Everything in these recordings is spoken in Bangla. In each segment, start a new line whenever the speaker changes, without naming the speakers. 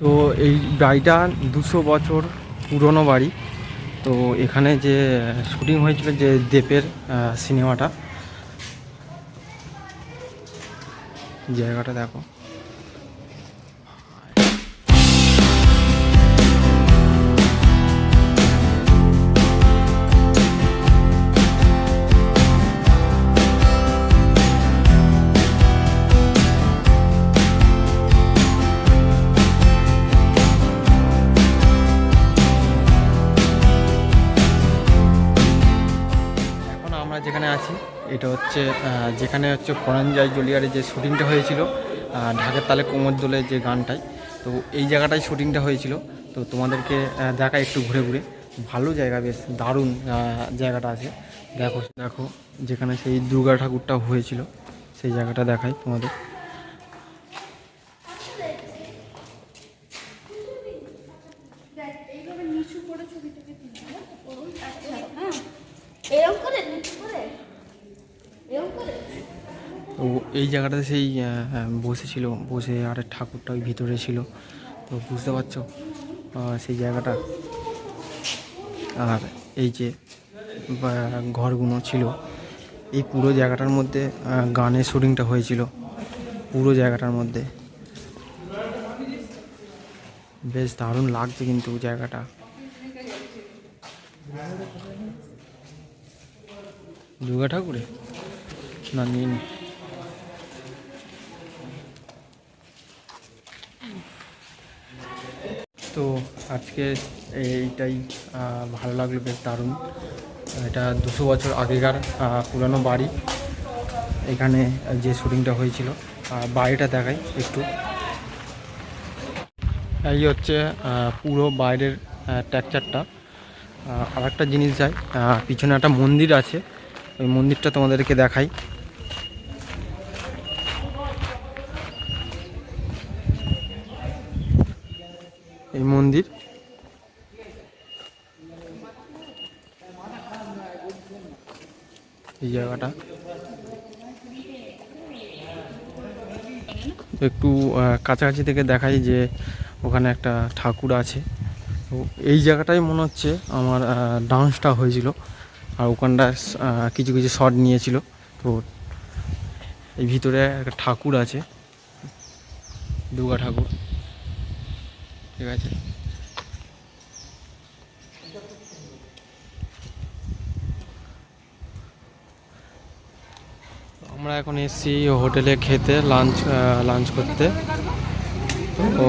তো এই বাড়িটা দুশো বছর পুরনো বাড়ি। তো এখানে যে, শুটিং হয়েছিল যে দেবের সিনেমাটা। জায়গাটা দেখো। আছি। এটা হচ্ছে যেখানে হচ্ছে পরাঞ্জয় জলিয়ারের যে শুটিংটা হয়েছিল ঢাকের তালে কোমর দোলে যে গানটাই। তো এই জায়গাটায় শুটিংটা হয়েছিল। তো তোমাদেরকে দেখাই একটু ঘুরে ঘুরে। ভালো জায়গা বেশ, দারুণ জায়গাটা আছে। দেখো দেখো, যেখানে সেই দুর্গা ঠাকুরটা হয়েছিল, সেই জায়গাটা দেখাই তোমাদের।
নিচু করে?
তো এই জায়গাটাতে সেই বসেছিল, বসে আর ঠাকুরটা ওই ভিতরে ছিল। তো বুঝতে পারছ সেই জায়গাটা। আর এই যে ঘরগুলো ছিল, এই পুরো জায়গাটার মধ্যে গানের শুটিংটা হয়েছিল। পুরো জায়গাটার মধ্যে। বেশ দারুণ লাগছে কিন্তু জায়গাটা। দুর্গা ঠাকুরে? না নিয়ে। তো আজকে এইটাই ভালো লাগল বেশ দারুণ। এটা দুশো বছর আগেকার পুরানো বাড়ি। এখানে যে শুটিংটা হয়েছিল বাড়িটা দেখাই একটু। এই হচ্ছে পুরো বাইরের টেক্সচারটা আর একটা জিনিস যাই পিছনে একটা মন্দির আছে। ওই মন্দিরটা তোমাদেরকে দেখাই। এই মন্দির। এই জায়গাটা। একটু কাছাকাছি থেকে দেখাই যে ওখানে একটা ঠাকুর আছে। তো এই জায়গাটাই মনে হচ্ছে আমার ডান্সটা হয়েছিল। আর ওখানটা কিছু কিছু শট নিয়েছিল। তো এই ভিতরে একটা ঠাকুর আছে। দুর্গা ঠাকুর। ঠিক আছে। আমরা এখন এসেছি হোটেলে খেতে লাঞ্চ লাঞ্চ করতে। তো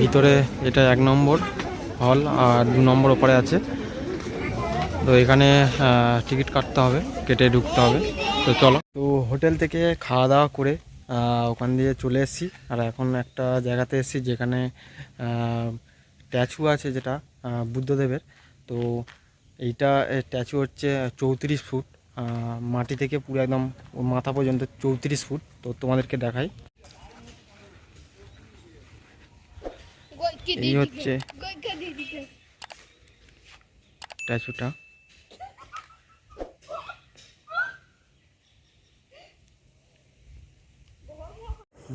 ভিতরে এটা এক নম্বর হল আর দু নম্বর ওপরে আছে। তো এখানে টিকিট কাটতে হবে কেটে ঢুকতে হবে। তো চলো। তো হোটেল থেকে খাওয়া দাওয়া করে ওখান দিয়ে চলে এসেছি। আর এখন একটা জায়গাতে এসেছি যেখানে স্ট্যাচু আছে যেটা বুদ্ধদেবের। তো এইটা স্ট্যাচু হচ্ছে চৌত্রিশ ফুট। মাটি থেকে পুরো একদম মাথা পর্যন্ত চৌত্রিশ ফুট। তো তোমাদেরকে দেখাই। এই হচ্ছে স্ট্যাচুটা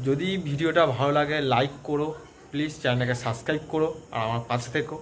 যদি ভিডিওটা ভালো লাগে লাইক করো। প্লিজ চ্যানেলটাকে সাবস্ক্রাইব করো। আর আমার পাশে থেকো।